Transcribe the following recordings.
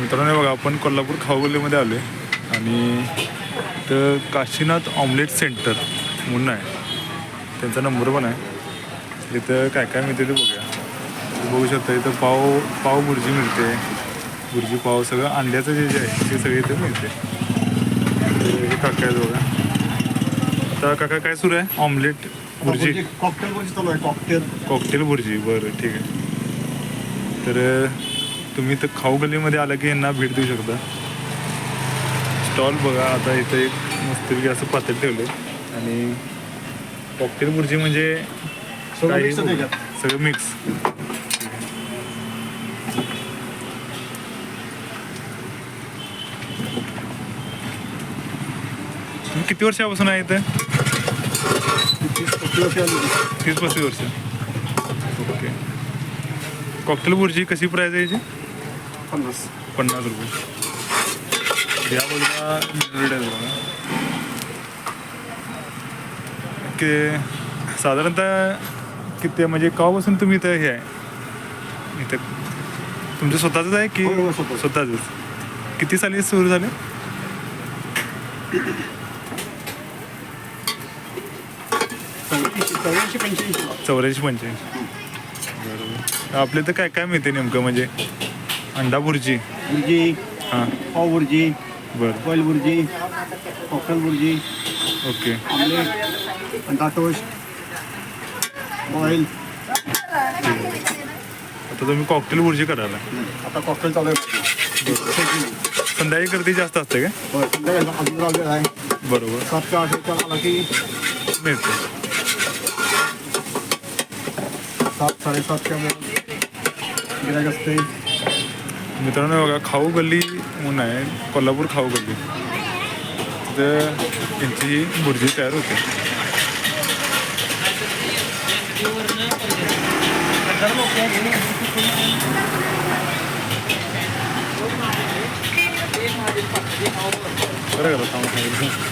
मित्रांनो बघा आपण कोल्हापूर खाऊगल्लीमध्ये आलो आहे आणि तर काशीनाथ ऑमलेट सेंटर म्हणून आहे. त्यांचा नंबर पण आहे. इथं काय काय मिळते ते बघूया. बघू शकता इथं पाव पाव भुर्जी मिळते. भुर्जी पाव सगळं अंड्याचं जे जे आहे ते सगळे इथं मिळते. हे काका आहेत बघा. आता काका काय सुरू आहे? ऑमलेट भुर्जी. कॉकटेल भुर्जी चालू आहे कॉकटेल कॉकटेल भुर्जी बरं ठीक आहे. तर तुम्ही तर खाऊ गल्लीमध्ये आला की यांना भेट देऊ शकता. स्टॉल बघा आता इथं एक मस्तपैकी असं पातेल ठेवलं आणि कॉकटेल भुर्जी म्हणजे सगळं काही मिक्स किती वर्षापासून आहे इथं? तीस पस्तीस वर्षी. ओके. कॉकटेल भुर्जी कशी प्राईज आहे याची? पन्नास. पन्नास रुपये. या बाजूला ओके. साधारणतः किती म्हणजे केव्हापासून तुम्ही इथं हे आहे? इथं. तुमचं स्वतःच आहे की होय, होय, स्वतःचं. किती साली सुरू झाले? चौऱ्याऐंशी पंच्याऐंशी. बरोबर. आपल्या इथं काय काय मिळते नेमकं? म्हणजे अंडा भुर्जी भुर्जी हां. पाव भुर्जी बरं. Boil bhurji cocktail bhurji okay. Omelette अंडा टोस्ट बॉईल. आता तुम्ही कॉकटेल भुर्जी करायला. आता कॉकटेल चालू आहे. संध्याकाळी गर्दी जास्त असते का? होय संध्याकाळी अजून राहिलेलं आहे. बरोबर. सात ते आठ वाजता आला की मिळते. सात साडेसातच्या गिरायक असते. मित्रांनो बघा खाऊ गल्ली म्हणून आहे कोल्हापूर खाऊ गल्ली तिथं त्यांची ही भुर्जी तयार होते. बरं का थांबा सांगितलं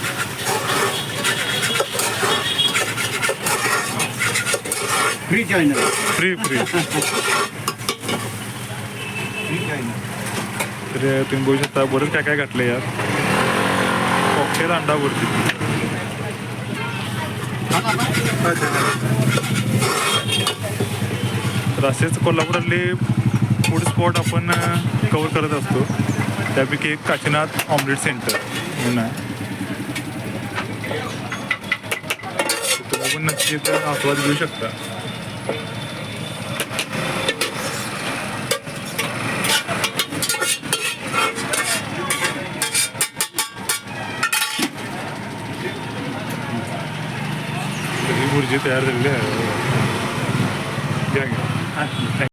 फ्री फ्री फ्री तर तुम्ही बघू शकता बरंच काय काय घातलं यात कॉकटेल अंडा तर असेच कोल्हापुरातले फूड स्पॉट आपण कवर करत असतो. त्यापैकी एक काशीनाथ ऑमलेट सेंटर म्हणून आहे तुम्ही पण नक्की आस्वाद घेऊ शकता. तर ही भुर्जी तयार झालेली आहे घ्या घ्या